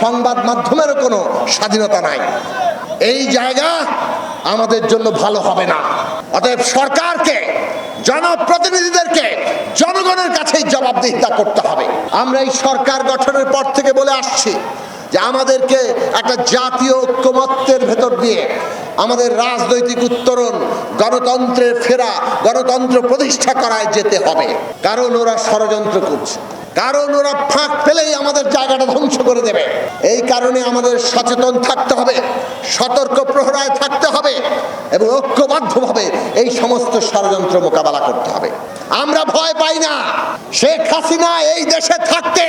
সংবাদ মাধ্যমেরও কোনো স্বাধীনতা নাই। এই জায়গা আমাদের জন্য ভালো হবে না। অতএব সরকারকে, জনপ্রতিনিধিদেরকে, জনগণের কাছেই জবাবদিহিতা করতে হবে। আমরা এই সরকার গঠনের পর থেকে বলে আসছি যে আমাদেরকে একটা জাতীয় ঐক্যমত্যের ভেতর দিয়ে আমাদের রাজনৈতিক উত্তরণ, গণতন্ত্রের ফেরা, গণতন্ত্র প্রতিষ্ঠা করায় যেতে হবে। কারণ ওরা ষড়যন্ত্র করছে। কারণ ওরা ফাঁক পেলেই আমাদের জায়গাটা ধ্বংস করে দেবে। এই কারণে আমাদের সচেতন থাকতে হবে, সতর্ক প্রহরায় থাকতে হবে এবং ঐক্যবদ্ধভাবে এই সমস্ত ষড়যন্ত্র মোকাবেলা করতে হবে। আমরা ভয় পাই না। শেখ হাসিনা এই দেশে থাকতে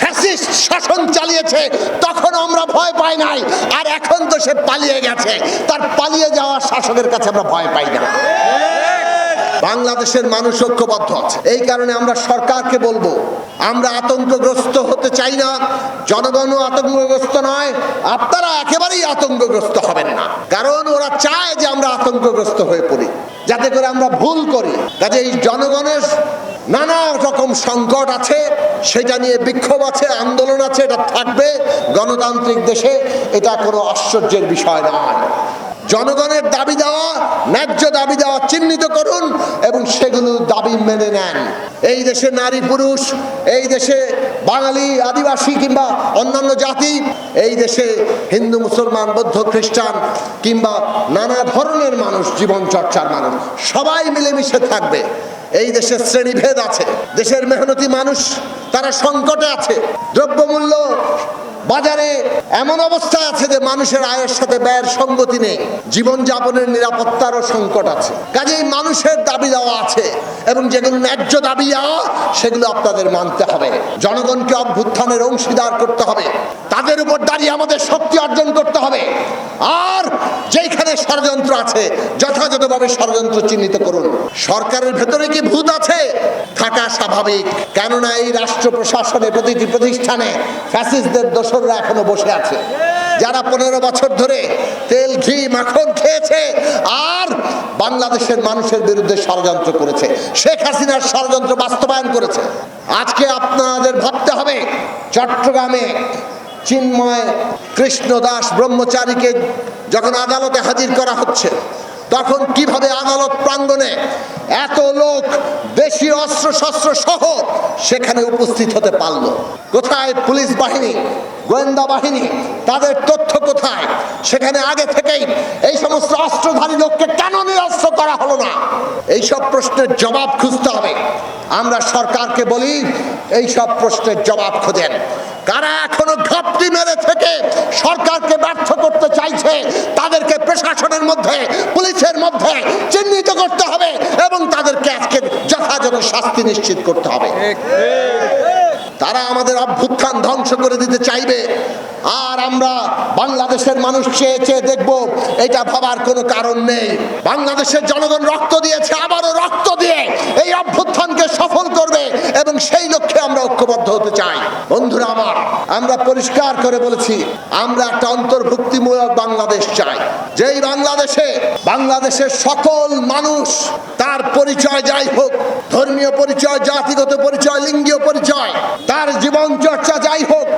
ফ্যাসিস্ট শাসন চালিয়েছে, তখন আমরা ভয় পাই নাই। আর এখন তো সে পালিয়ে গেছে। তার পালিয়ে যাওয়া শাসকের কাছে আমরা ভয় পাই না। বাংলাদেশের মানুষ ঐক্যবদ্ধ আছে। এই কারণে আমরা সরকারকে বলব, আমরা আতঙ্কগ্রস্ত হতে চাই না। জনগণও আতঙ্কগ্রস্ত নয়, আপনারা একেবারেই আতঙ্কগ্রস্ত হবেন না। কারণ ওরা চায় যে আমরা আতঙ্কগ্রস্ত হয়ে পড়ি, যাতে করে আমরা ভুল করি। কাজে এই জনগণের নানা রকম সংকট আছে, সেটা নিয়ে বিক্ষোভ আছে, আন্দোলন আছে, এটা থাকবে। গণতান্ত্রিক দেশে এটা কোনো আশ্চর্যের বিষয় নয়। জনগণের দাবি দেওয়া, ন্যায্য দাবি দেওয়া চিহ্নিত করুন এবং সেগুলো দাবি মেনে নেন। এই দেশে নারী, পুরুষ, এই দেশে বাঙালি, আদিবাসী কিংবা অন্যান্য জাতি, এই দেশে হিন্দু, মুসলমান, বৌদ্ধ, খ্রিস্টান কিংবা নানা ধরনের মানুষ জীবন চর্চার মানুষ, সবাই মিলেমিশে থাকবে। এই দেশের শ্রেণীভেদ আছে, দেশের মেহনতি মানুষ, তারা সংকটে আছে, দ্রব্যমূল্য বাজারে এমন অবস্থা আছে মানুষের আয়ের সাথে ব্যয়ের সঙ্গতি নেই। জীবনযাপনের নিরাপত্তারও সংকট আছে। কাজেই মানুষের দাবি দেওয়া আছে এবং যেগুলো ন্যায্য দাবি দেওয়া, সেগুলো আপনাদের মানতে হবে। জনগণকে অভ্যুত্থানের অংশীদার করতে হবে। তাদের উপর দাঁড়িয়ে আমাদের শক্তি অর্জন করতে হবে। আর যেখানে ষড়যন্ত্র আছে, যথাযথভাবে ষড়যন্ত্র চিহ্নিত করুন। সরকারের ভেতরে কি ভূত আছে? থাকা স্বাভাবিক। কেননা এই রাষ্ট্র প্রশাসনে প্রতিটি প্রতিষ্ঠানে ফ্যাসিস্টদের দোসররা এখনও বসে আছে। যারা পনেরো বছর ধরে তেল, ঘি, মাখন খেয়েছে আর বাংলাদেশের মানুষের বিরুদ্ধে ষড়যন্ত্র করেছে। শেখ হাসিনার ষড়যন্ত্র বাস্তবায়ন করেছে। আজকে আপনাদের ভাবতে হবে, চট্টগ্রামে চিন্ময় কৃষ্ণ দাস ব্রহ্মচারীকে যখন আদালতে হাজির করা হচ্ছে, তখন কীভাবে আদালত প্রাঙ্গণে এত লোক, দেশীয় অস্ত্র শস্ত্র সহ সেখানে উপস্থিত হতে পারল। কোথায়? পুলিশ বাহিনী, গোয়েন্দা বাহিনী, তাদের তথ্য কোথায়? সেখানে আগে থেকেই এই সমস্ত অস্ত্রধারী লোককে কেন নিরস্ত্র করা হলো না? এই সব প্রশ্নের জবাব খুঁজতে হবে। আমরা সরকারকে বলি এই সব প্রশ্নের জবাব খোঁজেন। কারা এখনও ঘাপটি মেরে থেকে সরকারকে ব্যর্থ করতে চাইছে, তাদেরকে প্রশাসনের মধ্যে, পুলিশের মধ্যে চিহ্নিত করতে হবে। যথাযথ শাস্তি নিশ্চিত করতে হবে। তারা আমাদের অভ্যুত্থান ধ্বংস করে দিতে চাইবে। আর আমরা বাংলাদেশের মানুষ চেয়ে চেয়ে দেখব, এটা ভাবার কোনো কারণ নেই। বাংলাদেশের জনগণ রক্ত দিয়েছে, আবারও রক্ত দিয়ে এই অভ্যুত্থানকে সফল করবে এবং সেই লক্ষ্যে আমরা ঐক্যবদ্ধ হতে চাই। বন্ধুরা আমার, আমরা পরিষ্কার করে বলেছি, আমরা একটা অন্তর্ভুক্তিমূলক বাংলাদেশ চাই। যেই বাংলাদেশে, বাংলাদেশের সকল মানুষ তার পরিচয় যাই হোক, ধর্মীয় পরিচয়, জাতিগত পরিচয়, লিঙ্গীয় পরিচয় তার জীবন চর্চা যাই হোক,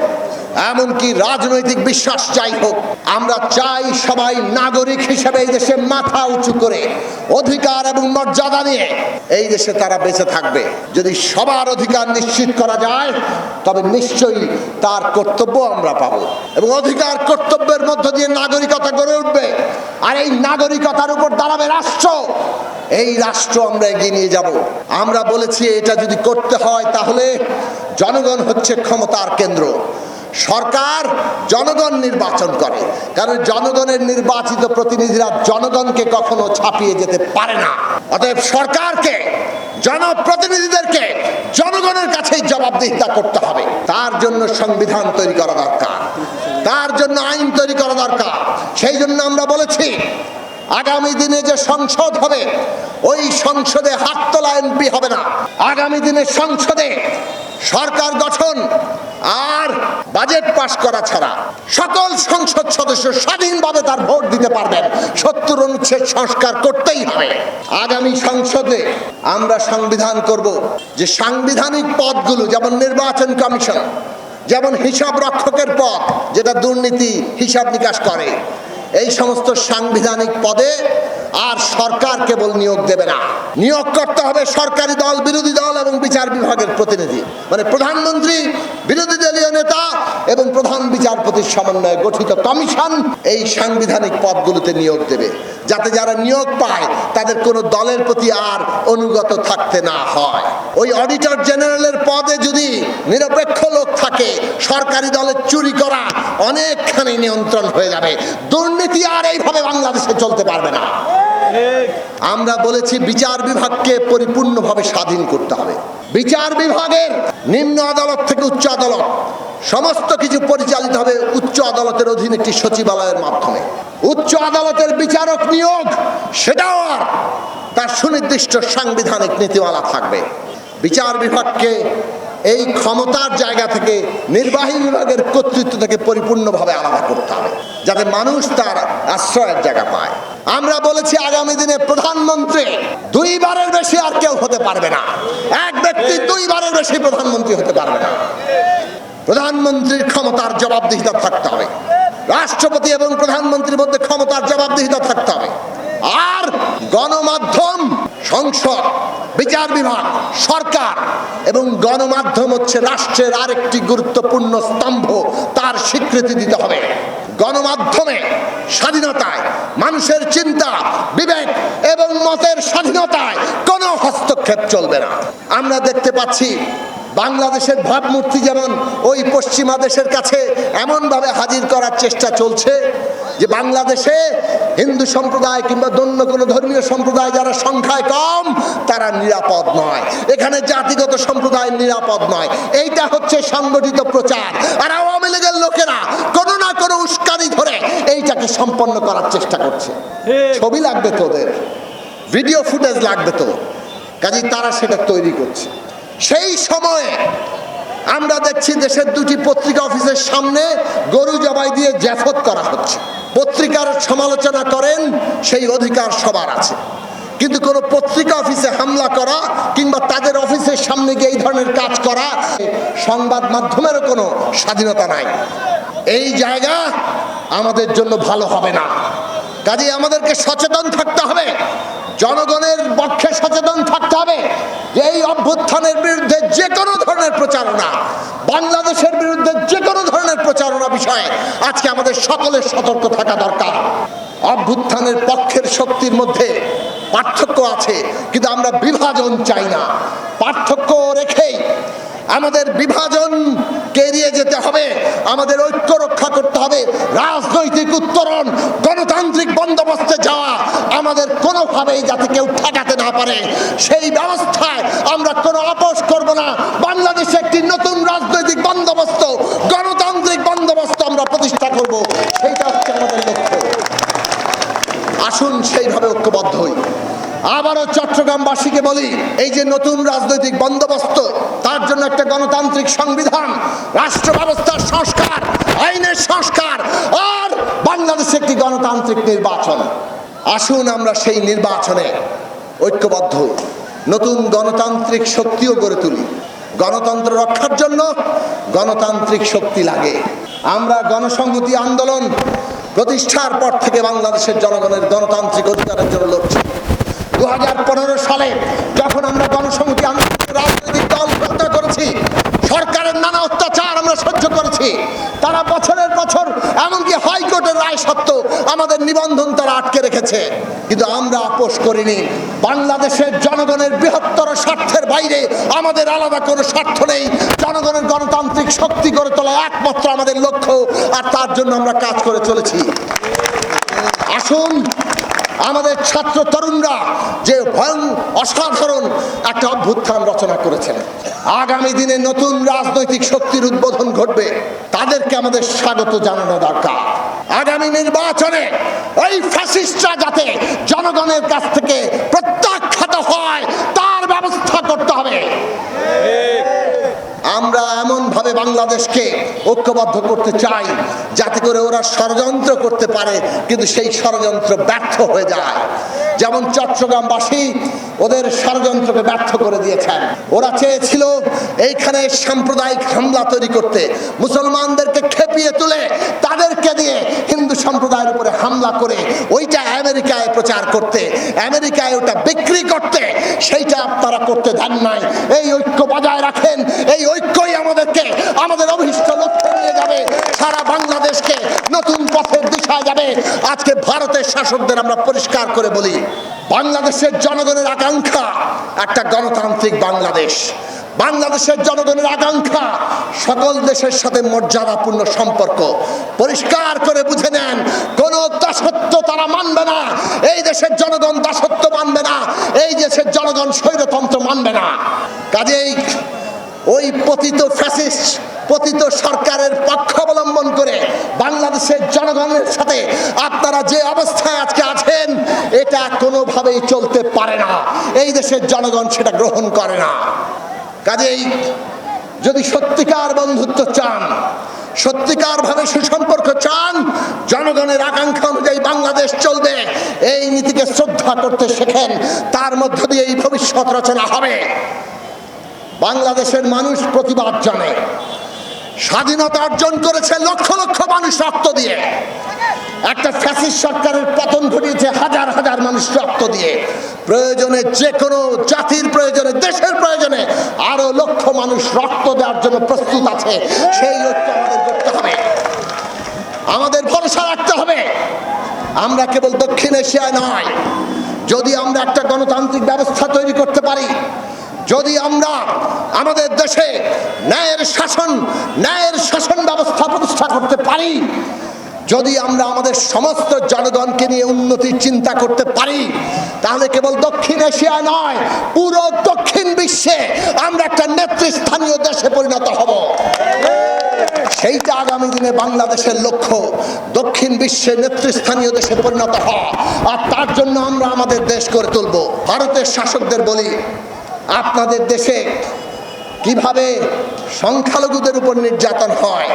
এমনকি রাজনৈতিক বিশ্বাস যাই হোক, আমরা চাই সবাই নাগরিক হিসেবে এই দেশে মাথা উঁচু করে অধিকার এবং মর্যাদা নিয়ে এই দেশে তারা বেঁচে থাকবে। যদি সবার অধিকার নিশ্চিত করা যায়, তবে নিশ্চয়ই তার কর্তব্য আমরা পাবো এবং অধিকার কর্তব্যের মধ্য দিয়ে নাগরিকতা গড়ে উঠবে। আর এই নাগরিকতার উপর দাঁড়াবে রাষ্ট্র। এই রাষ্ট্র আমরা এগিয়ে নিয়ে যাব। আমরা বলেছি এটা যদি করতে হয় তাহলে জনগণ হচ্ছে ক্ষমতার কেন্দ্র। সরকার জনগণ নির্বাচন করে। কারণ জনগণের নির্বাচিত প্রতিনিধিরা জনগণকে কখনো ছাপিয়ে যেতে পারে না। অতএব সরকারকে, জনপ্রতিনিধিদেরকে জনগণের কাছেই জবাবদিহিতা করতে হবে। তার জন্য সংবিধান তৈরি করা দরকার। তার জন্য আইন তৈরি করা দরকার। সেই জন্য আমরা বলেছি আগামী দিনে যে সংসদ হবে, ওই সংসদে হাততলা এমপি হবে না। আগামী দিনে সংসদে সরকার গঠন আর বাজেট পাশ করা ছাড়া সকল সংসদ সদস্য স্বাধীনভাবে তার ভোট দিতে পারবেন। সত্তর অনুচ্ছেদ সংস্কার করতেই হবে। আগামী সংসদে আমরা সংবিধান করব যে সাংবিধানিক পদগুলো, যেমন নির্বাচন কমিশন, যেমন হিসাব রক্ষকের পদ, যেটা দুর্নীতি হিসাব নিকাশ করে এই সমস্ত সাংবিধানিক পদে আর সরকার কেবল নিয়োগ দেবে না। নিয়োগ করতে হবে সরকারি দল, বিরোধী দল এবং বিচার বিভাগের প্রতিনিধি। মানে প্রধানমন্ত্রী, বিরোধী দলীয় নেতা এবং প্রধান বিচারপতির সমন্বয়ে গঠিত কমিশন এই সাংবিধানিক পদগুলোতে নিয়োগ দেবে। যাতে যারা নিয়োগ পায়, তাদের কোনো দলের প্রতি আর অনুগত থাকতে না হয়। ওই অডিটর জেনারেলের পদে যদি নিরপেক্ষ লোক থাকে, সরকারি দলের চুরি করা অনেকখানি নিয়ন্ত্রণ হয়ে যাবে। দুর্নীতি আর এইভাবে বাংলাদেশে চলতে পারবে না। আমরা বলেছি বিচার বিভাগকে পরিপূর্ণভাবে স্বাধীন করতে হবে। বিচার বিভাগের নিম্ন আদালত থেকে উচ্চ আদালত। সমস্ত কিছু পরিচালিত হবে উচ্চ আদালতের অধীন একটি সচিবালয়ের মাধ্যমে। উচ্চ আদালতের বিচারক নিয়োগ, সেটাও আর তার সুনির্দিষ্ট সাংবিধানিক নীতিমালা থাকবে। বিচার বিভাগকে এই ক্ষমতার জায়গা থেকে, নির্বাহী বিভাগের কর্তৃত্ব থেকে পরিপূর্ণভাবে আলাদা করতে হবে, যাতে মানুষ তার আশ্রয়ের জায়গা পায়। আমরা বলেছি আগামী দিনে প্রধানমন্ত্রী দুইবারের বেশি আর কেউ হতে পারবে না। এক ব্যক্তি দুইবারের বেশি প্রধানমন্ত্রী হতে পারবে না। প্রধানমন্ত্রীর ক্ষমতার জবাবদিহিতা থাকতে হবে। রাষ্ট্রপতি এবং প্রধানমন্ত্রীর মধ্যে ক্ষমতার জবাবদিহিতা থাকতে হবে। আর গণমাধ্যম, সংসদ, বিচার বিভাগ, সরকার এবং গণমাধ্যম হচ্ছে রাষ্ট্রের আরেকটি গুরুত্বপূর্ণ স্তম্ভ, তার স্বীকৃতি দিতে হবে। গণমাধ্যমে স্বাধীনতায় মানুষের চিন্তা, বিবেক এবং মতের স্বাধীনতায় কোনো হস্তক্ষেপ চলবে না। আমরা দেখতে পাচ্ছি বাংলাদেশের ভাবমূর্তি যেমন ওই পশ্চিমা দেশের কাছে এমনভাবে হাজির করার চেষ্টা চলছে যে বাংলাদেশে হিন্দু সম্প্রদায় কিংবা অন্য কোনো ধর্মীয় সম্প্রদায় যারা সংখ্যায় কম তারা নিরাপদ নয়। এখানে জাতিগত সম্প্রদায় নিরাপদ নয়। এইটা হচ্ছে সংগঠিত প্রচার। আর আওয়ামী লীগের লোকেরা কোনো না কোনো উস্কানি ধরে এইটাকে সম্পন্ন করার চেষ্টা করছে। ছবি লাগবে তোদের। ভিডিও ফুটেজ লাগবে তো কাজেই তারা সেটা তৈরি করছে। সেই সময়ে আমরা দেখছি দেশের দুটি পত্রিকা অফিসের সামনে গরু জবাই দিয়ে জ্যাফত করা হচ্ছে। পত্রিকার সমালোচনা করেন, সেই অধিকার সবার আছে। কিন্তু কোনো পত্রিকা অফিসে হামলা করা কিংবা তাদের অফিসের সামনে গিয়ে এই ধরনের কাজ করা, সংবাদ মাধ্যমেরও কোনো স্বাধীনতা নাই। এই জায়গা আমাদের জন্য ভালো হবে না। কাজে আমাদেরকে সচেতন থাকতে হবে। জনগণের পক্ষে সচেতন থাকতে হবে যে এই অভ্যুত্থানের বিরুদ্ধে যে কোনো ধরনের প্রচারণা, বাংলাদেশের বিরুদ্ধে যে কোনো ধরনের প্রচারণা বিষয়ে আজকে আমাদের সকলের সতর্ক থাকা দরকার। অভ্যুত্থানের পক্ষের শক্তির মধ্যে পার্থক্য আছে, কিন্তু আমরা বিভাজন চাই না। পার্থক্য রেখেই আমাদের বিভাজনকে এড়িয়ে যেতে হবে? আমাদের ঐক্য রক্ষা করতে হবে। রাজনৈতিক উত্তরণ, গণতান্ত্রিক বন্দোবস্তে যাওয়া, আমাদের কোনোভাবেই যাতে কেউ ঠেকাতে না পারে। সেই ব্যবস্থায় আমরা কোনো আপোষ করব না। বাংলাদেশে একটি নতুন রাজনৈতিক বন্দোবস্ত, গণতান্ত্রিক বন্দোবস্ত আমরা প্রতিষ্ঠা করব। সেইটা হচ্ছে আমাদের লক্ষ্য। আসুন সেইভাবে ঐক্যবদ্ধ হই। আবারও চট্টগ্রামবাসীকে বলি, এই যে নতুন রাজনৈতিক বন্দোবস্ত, তার জন্য একটা গণতান্ত্রিক সংবিধান, রাষ্ট্র ব্যবস্থার সংস্কার, আইনের সংস্কার, আর বাংলাদেশে একটি গণতান্ত্রিক নির্বাচন। আসুন আমরা সেই নির্বাচনে ঐক্যবদ্ধ নতুন গণতান্ত্রিক শক্তিও গড়ে তুলি। গণতন্ত্র রক্ষার জন্য গণতান্ত্রিক শক্তি লাগে। আমরা গণসংহতি আন্দোলন প্রতিষ্ঠার পর থেকে বাংলাদেশের জনগণের গণতান্ত্রিক অধিকারের জন্য লড়ছি। দু সালে যখন আমরা গণসংহতি আন্দোলনের রাজনৈতিক দল হত্যা করেছি, সরকারের নানা অত্যাচার আমরা সহ্য করেছি, তারা বছরের বছর এমনকি হাইকোর্টের রায় সত্ত্বেও আমাদের নিবন্ধন তারা আটকে রেখেছে। কিন্তু আমরা আপোষ করিনি। বাংলাদেশের জনগণের বৃহত্তর স্বার্থের বাইরে আমাদের আলাদা কোনো স্বার্থ নেই। জনগণের গণতান্ত্রিক শক্তি গড়ে তোলা একমাত্র আমাদের লক্ষ্য, আর তার জন্য আমরা কাজ করে চলেছি। আসুন আমাদের ছাত্র তরুণরা যে ভয়ং অসাধারণ একটা অভ্যুত্থান রচনা করেছেন। আগামী দিনে নতুন রাজনৈতিক শক্তির উদ্বোধন ঘটবে, তাদেরকে আমাদের স্বাগত জানানো দরকার। আগামী নির্বাচনে ওই ফ্যাসিস্টরা যাতে জনগণের কাছ থেকে প্রত্যাখ্যাত হয় তার ব্যবস্থা করতে হবে আমরা এমনভাবে বাংলাদেশকে ঐক্যবদ্ধ করতে চাই, যাতে করে ওরা ষড়যন্ত্র করতে পারে, কিন্তু সেই ষড়যন্ত্র ব্যর্থ হয়ে যায়। যেমন চট্টগ্রামবাসী ওদের ষড়যন্ত্রকে ব্যর্থ করে দিয়েছেন। ওরা চেয়েছিল এইখানে সাম্প্রদায়িক হামলা তৈরি করতে। মুসলমানদেরকে খেপিয়ে তুলে তাদেরকে দিয়ে হিন্দু সম্প্রদায়ের উপরে হামলা করে ওইটা আমেরিকায় প্রচার করতে, আমেরিকায় ওটা বিক্রি করতে, সেইটা আপনারা করতে দেন নাই। এই ঐক্য বজায় রাখেন, এই ঐক্যই আমাদেরকে, আমাদের অভিষ্ট লক্ষ্যে নিয়ে যাবে। সারা বাংলাদেশকে নতুন পথের দিশায় যাবে। আজকে ভারতের শাসকদের আমরা পরিষ্কার করে বলি, বাংলাদেশের জনগণের আকাঙ্ক্ষা একটা গণতান্ত্রিক বাংলাদেশ। বাংলাদেশের জনগণের আকাঙ্ক্ষা, সকল দেশের সাথে মর্যাদাপূর্ণ সম্পর্ক। পরিষ্কার করে বুঝে নেন, কোন দাসত্ব তারা মানবে না। এই দেশের জনগণ দাসত্ব মানবে না, এই দেশের জনগণ স্বৈরতন্ত্র মানবে না। কাজেই ওই পতিত ফ্যাসিস্ট, পতিত সরকারের পক্ষ অবলম্বন করে বাংলাদেশের জনগণের সাথে আপনারা যে অবস্থায় আজকে আছেন, এটা কোনোভাবেই চলতে পারে না। এই দেশের জনগণ সেটা গ্রহণ করে না। কাজেই যদি সত্যিকার বন্ধুত্ব চান, সত্যিকার ভাবে সুসম্পর্ক চান, জনগণের আকাঙ্ক্ষা অনুযায়ী বাংলাদেশ চলবে, এই নীতিকে শ্রদ্ধা করতে শেখেন, তার মধ্য দিয়ে এই ভবিষ্যৎ রচনা হবে। বাংলাদেশের মানুষ প্রতিবাদ জানে। স্বাধীনতা অর্জন করেছে লক্ষ লক্ষ মানুষ রক্ত দিয়ে। একটা ফ্যাসিস্ট সরকারের পতন ঘটিয়েছে হাজার হাজার মানুষ রক্ত দিয়ে। প্রয়োজনে যে কোনো জাতির প্রয়োজনে, দেশের প্রয়োজনে আরও লক্ষ মানুষ রক্ত দেওয়ার জন্য প্রস্তুত আছে। সেই ঐক্য আমাদের করতে হবে। আমাদের ভরসা রাখতে হবে। আমরা কেবল দক্ষিণ এশিয়ায় নয়। যদি আমরা একটা গণতান্ত্রিক ব্যবস্থা তৈরি করতে পারি যদি আমরা আমাদের দেশে ন্যায়ের শাসন ন্যায়ের শাসন ব্যবস্থা প্রতিষ্ঠা করতে পারি, যদি আমরা আমাদের সমস্ত জনগণকে নিয়ে উন্নতির চিন্তা করতে পারি, তাহলে কেবল দক্ষিণ এশিয়া নয়, পুরো দক্ষিণ বিশ্বে আমরা একটা নেতৃস্থানীয় দেশে পরিণত হব। সেইটা আগামী দিনে বাংলাদেশের লক্ষ্য, দক্ষিণ বিশ্বে নেতৃস্থানীয় দেশে পরিণত হওয়া। আর তার জন্য আমরা আমাদের দেশ করে তুলব। ভারতের শাসকদের বলি আপনাদের দেশে কীভাবে সংখ্যালঘুদের উপর নির্যাতন হয়,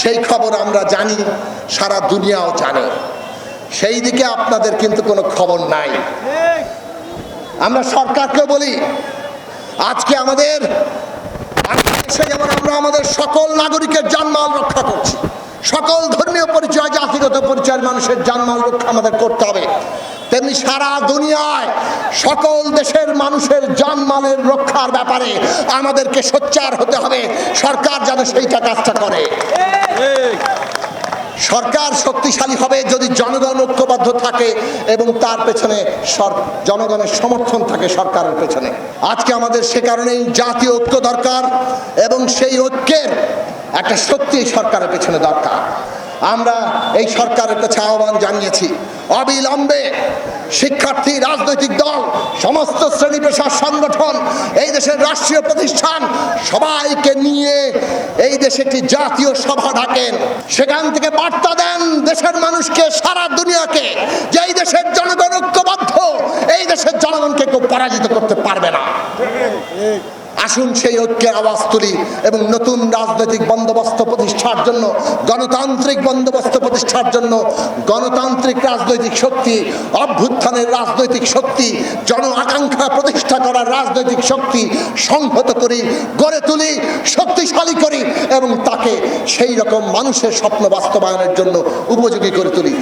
সেই খবর আমরা জানি, সারা দুনিয়াও জানে। সেই দিকে আপনাদের কিন্তু কোনো খবর নাই। আমরা সরকারকে বলি, আজকে আমাদের যেমন আমরা আমাদের সকল নাগরিকের জানমাল রক্ষা করছি সকল ধর্মীয় পরিচয়, জাতিগত পরিচয়ের মানুষের জানমাল রক্ষা আমাদের করতে হবে। তেমনি সারা দুনিয়ায় সকল দেশের মানুষের জানমালের রক্ষার ব্যাপারে আমাদেরকে সোচ্চার হতে হবে। সরকার যেন সেইটা কাজটা করে। সরকার শক্তিশালী হবে যদি জনগণ ঐক্যবদ্ধ থাকে এবং তার পেছনে জনগণের সমর্থন থাকে সরকারের পেছনে। আজকে আমাদের সে কারণেই জাতীয় ঐক্য দরকার এবং সেই ঐক্যের একটা সত্যি সরকারের পেছনে দরকার। আমরা এই সরকারের কাছে আহ্বান জানিয়েছি। অবিলম্বে শিক্ষার্থী, রাজনৈতিক দল, সমস্ত শ্রেণি পেশার সংগঠন, এই দেশের রাষ্ট্রীয় প্রতিষ্ঠান, সবাইকে নিয়ে এই দেশে একটি জাতীয় সভা ডাকেন। সেখান থেকে বার্তা দেন দেশের মানুষকে, সারা দুনিয়াকে, যে এই দেশের জনগণ ঐক্যবদ্ধ, এই দেশের জনগণকে কেউ পরাজিত করতে পারবে না। আসুন সেই ঐক্যের আওয়াজ তুলি এবং নতুন রাজনৈতিক বন্দোবস্ত প্রতিষ্ঠার জন্য, গণতান্ত্রিক বন্দোবস্ত প্রতিষ্ঠার জন্য, গণতান্ত্রিক রাজনৈতিক শক্তি, অভ্যুত্থানের রাজনৈতিক শক্তি, জন আকাঙ্ক্ষা প্রতিষ্ঠা করার রাজনৈতিক শক্তি সংহত করি, গড়ে তুলি, শক্তিশালী করি এবং তাকে সেই রকম মানুষের স্বপ্ন বাস্তবায়নের জন্য উপযোগী করে তুলি।